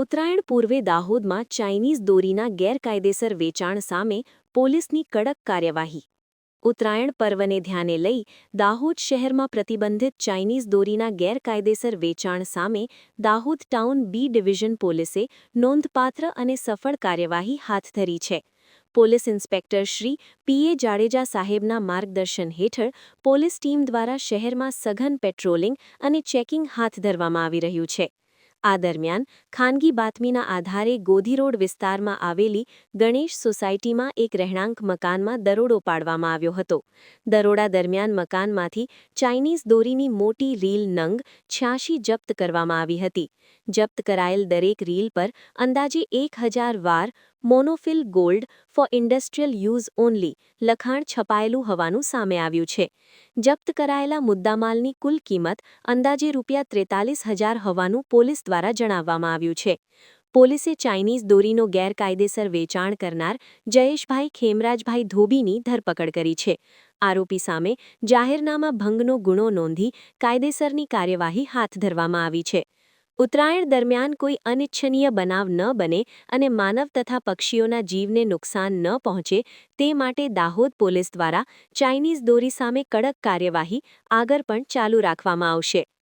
ઉત્તરાયણ પૂર્વે દાહોદમાં ચાઇનીઝ દોરીના ગેરકાયદેસર વેચાણ સામે પોલીસની કડક કાર્યવાહી. ઉત્તરાયણ પર્વને ધ્યાને લઈ દાહોદ શહેરમાં પ્રતિબંધિત ચાઇનીઝ દોરીના ગેરકાયદેસર વેચાણ સામે દાહોદ ટાઉન બી ડિવિઝન પોલીસે નોંધપાત્ર અને સફળ કાર્યવાહી હાથ ધરી છે. Police inspector Shri PA Jadeja સાહેબના માર્ગદર્શન હેઠળ પોલીસ ટીમ દ્વારા શહેરમાં સઘન પેટ્રોલિંગ અને ચેકિંગ હાથ ધરવામાં આવી રહ્યું છે. આ દરમિયાન ખાનગી બાતમીના આધારે ગોધી રોડ વિસ્તારમાં આવેલી ગણેશ સોસાયટીમાં એક રહેણાંક મકાનમાં દરોડો પાડવામાં આવ્યો હતો. દરોડા દરમિયાન મકાનમાંથી ચાઇનીઝ દોરીની મોટી રીલ નંગ છ્યાસી જપ્ત કરવામાં આવી હતી. જપ્ત કરાયેલ દરેક રીલ પર અંદાજે એક હજાર વાર monofil gold for industrial use only લખાણ છપાયેલું હોવાનું સામે આવ્યું છે. જપ્ત કરાયેલા મુદ્દામાલની કુલ કિંમત અંદાજે રૂપિયા ત્રેતાલીસ હજાર હોવાનું પોલીસ દ્વારા જણાવવામાં આવ્યું છે. પોલીસે ચાઇનીઝ દોરીનો ગેરકાયદેસર વેચાણ કરનાર જયેશભાઈ ખેમરાજભાઈ ધોબીની ધરપકડ કરી છે. આરોપી સામે જાહેરનામા ભંગનો ગુનો નોંધી કાયદેસરની કાર્યવાહી હાથ ધરવામાં આવી છે. ઉત્તરાયણ દરમિયાન કોઈ અનિચ્છનીય બનાવ ન બને અને માનવ તથા પક્ષીઓના જીવને નુકસાન ન પહોંચે તે માટે દાહોદ પોલીસ દ્વારા ચાઇનીઝ દોરી સામે કડક કાર્યવાહી આગળ પણ ચાલુ રાખવામાં આવશે.